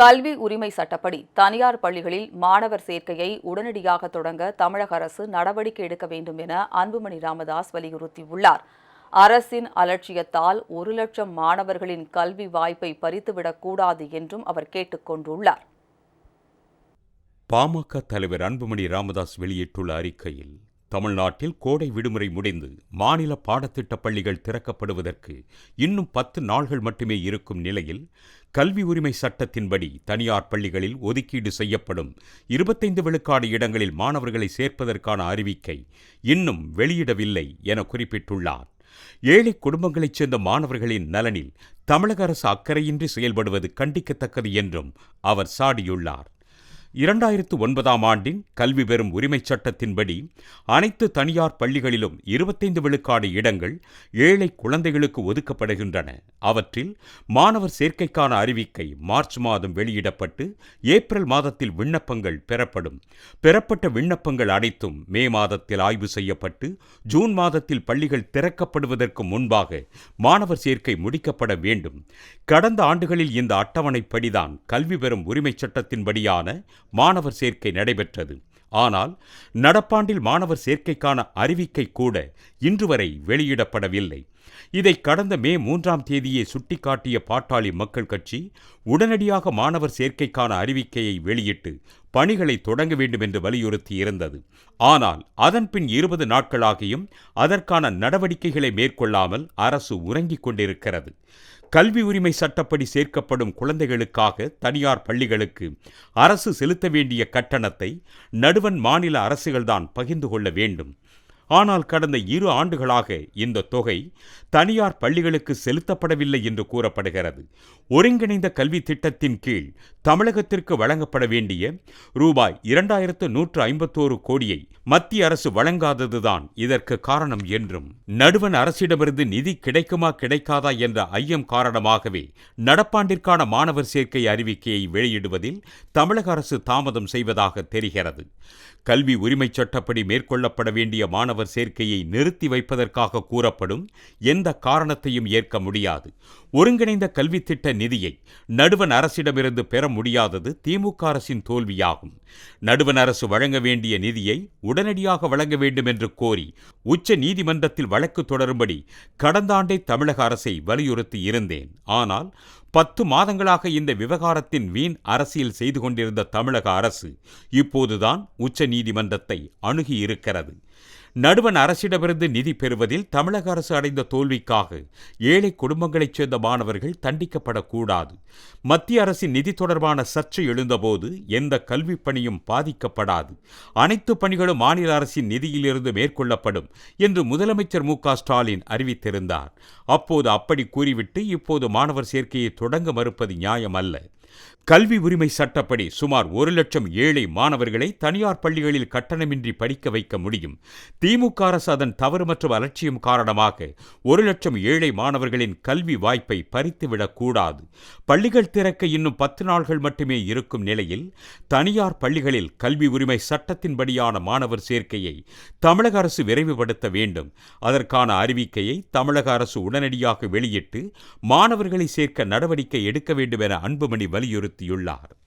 கல்வி உரிமை சட்டப்படி தனியார் பள்ளிகளில் மாணவர் சேர்க்கையை உடனடியாக தொடங்க தமிழக அரசு நடவடிக்கை எடுக்க வேண்டும் என அன்புமணி ராமதாஸ் வலியுறுத்தியுள்ளார். அரசின் அலட்சியத்தால் ஒரு லட்சம் மாணவர்களின் கல்வி வாய்ப்பை பறித்துவிடக்கூடாது என்றும் அவர் கேட்டுக்கொண்டுள்ளார் பாமக தலைவர் அன்புமணி ராமதாஸ் வெளியிட்டுள்ள அறிக்கையில் தமிழ்நாட்டில் கோடை விடுமுறை முடிந்து மாநில பாடத்திட்ட பள்ளிகள் திறக்கப்படுவதற்கு இன்னும் பத்து நாள்கள் மட்டுமே இருக்கும் நிலையில் கல்வி உரிமை சட்டத்தின்படி தனியார் பள்ளிகளில் ஒதுக்கீடு செய்யப்படும் இருபத்தைந்து விழுக்காடு இடங்களில் மாணவர்களை சேர்ப்பதற்கான அறிவிக்கை இன்னும் வெளியிடவில்லை என குறிப்பிட்டுள்ளார். ஏழை குடும்பங்களைச் சேர்ந்த மாணவர்களின் நலனில் தமிழக அரசு அக்கறையின்றி செயல்படுவது கண்டிக்கத்தக்கது என்றும் அவர் சாடியுள்ளார். இரண்டாயிரத்து ஒன்பதாம் ஆண்டின் கல்வி பெறும் உரிமைச் சட்டத்தின்படி அனைத்து தனியார் பள்ளிகளிலும் இருபத்தைந்து விழுக்காடு இடங்கள் ஏழை குழந்தைகளுக்கு ஒதுக்கப்படுகின்றன. அவற்றில் மாணவர் சேர்க்கைக்கான அறிவிக்கை மார்ச் மாதம் வெளியிடப்பட்டு ஏப்ரல் மாதத்தில் விண்ணப்பங்கள் பெறப்படும். பெறப்பட்ட விண்ணப்பங்கள் அனைத்தும் மே மாதத்தில் ஆய்வு செய்யப்பட்டு ஜூன் மாதத்தில் பள்ளிகள் திறக்கப்படுவதற்கு முன்பாக மாணவர் சேர்க்கை முடிக்கப்பட வேண்டும். கடந்த ஆண்டுகளில் இந்த அட்டவணைப்படிதான் கல்வி பெறும் உரிமைச் சட்டத்தின்படியான மாணவர் சேர்க்கை நடைபெற்றது. ஆனால் நடப்பாண்டில் மாணவர் சேர்க்கைக்கான அறிவிக்கை கூட இன்று வரை வெளியிடப்படவில்லை. இதை கடந்த மே மூன்றாம் தேதியே சுட்டிக்காட்டிய பாட்டாளி மக்கள் கட்சி உடனடியாக மாணவர் சேர்க்கைக்கான அறிவிக்கையை வெளியிட்டு பணிகளை தொடங்க வேண்டும் என்று வலியுறுத்தி இருந்தது. ஆனால் அதன்பின் இருபது நாட்களாகியும் அதற்கான நடவடிக்கைகளை மேற்கொள்ளாமல் அரசு உறங்கிக் கொண்டிருக்கிறது. கல்வி உரிமை சட்டப்படி சேர்க்கப்படும் குழந்தைகளுக்காக தனியார் பள்ளிகளுக்கு அரசு செலுத்த வேண்டிய கட்டணத்தை நடுவன் மாநில அரசுகள்தான் பகிர்ந்து கொள்ள வேண்டும். ஆனால் கடந்த இரு ஆண்டுகளாக இந்த தொகை தனியார் பள்ளிகளுக்கு செலுத்தப்படவில்லை என்று கூறப்படுகிறது. ஒருங்கிணைந்த கல்வி திட்டத்தின் கீழ் தமிழகத்திற்கு வழங்கப்பட வேண்டிய ரூபாய் இரண்டாயிரத்து நூற்று ஐம்பத்தோரு கோடியை மத்திய அரசு வழங்காததுதான் இதற்கு காரணம் என்றும் நடுவன் அரசிடமிருந்து நிதி கிடைக்குமா கிடைக்காதா என்ற ஐயம் காரணமாகவே நடப்பாண்டிற்கான மாணவர் சேர்க்கை அறிவிக்கையை வெளியிடுவதில் தமிழக அரசு தாமதம் செய்வதாக தெரிகிறது. கல்வி உரிமைச் சட்டப்படி மேற்கொள்ளப்பட வேண்டிய மாணவர் சேர்க்கையை நிறுத்தி வைப்பதற்காக கூறப்படும் எந்த காரணத்தையும் ஏற்க முடியாது. ஒருங்கிணைந்த கல்வி திட்ட நிதியை நடுவன் அரசிடமிருந்து பெற முடியாதது திமுக அரசின் தோல்வியாகும். நடுவன் அரசு வழங்க வேண்டிய நிதியை உடனடியாக வழங்க வேண்டும் என்று கோரி உச்ச நீதிமன்றத்தில் வழக்கு தொடரும்படி கடந்த ஆண்டே தமிழக அரசை வலியுறுத்தி இருந்தேன். ஆனால் பத்து மாதங்களாக இந்த விவகாரத்தின் வீண் அரசியல் செய்து கொண்டிருந்த தமிழக அரசு இப்போதுதான் உச்ச நீதிமன்றத்தை அணுகியிருக்கிறது நடுவன் அரசிடமிருந்து நிதி பெறுவதில் தமிழக அரசு அடைந்த தோல்விக்காக ஏழை குடும்பங்களைச் சேர்ந்த மாணவர்கள் தண்டிக்கப்படக்கூடாது. மத்திய அரசின் நிதி தொடர்பான சர்ச்சை எழுந்தபோது எந்த கல்வி பணியும் பாதிக்கப்படாது. அனைத்து பணிகளும் மாநில அரசின் நிதியிலிருந்து மேற்கொள்ளப்படும் என்று முதலமைச்சர் மு ஸ்டாலின் அறிவித்திருந்தார். அப்போது அப்படி கூறிவிட்டு இப்போது மாணவர் சேர்க்கையை தொடங்க மறுப்பது நியாயம் அல்ல கல்வி உரிமை சட்டப்படி சுமார் ஒரு லட்சம் ஏழை மாணவர்களை தனியார் பள்ளிகளில் கட்டணமின்றி படிக்க வைக்க முடியும். திமுக அரசு அதன் தவறு மற்றும் அலட்சியம் காரணமாக ஒரு லட்சம் ஏழை மாணவர்களின் கல்வி வாய்ப்பை பறித்துவிடக்கூடாது பள்ளிகள் திறக்க இன்னும் பத்து நாள்கள் மட்டுமே இருக்கும் நிலையில் தனியார் பள்ளிகளில் கல்வி உரிமை சட்டத்தின்படியான மாணவர் சேர்க்கையை தமிழக அரசு விரைவுபடுத்த வேண்டும். அதற்கான அறிவிக்கையை தமிழக அரசு உடனடியாக வெளியிட்டு மாணவர்களை சேர்க்க நடவடிக்கை எடுக்க வேண்டும் என அன்புமணி வலியுறுத்தியுள்ளார்.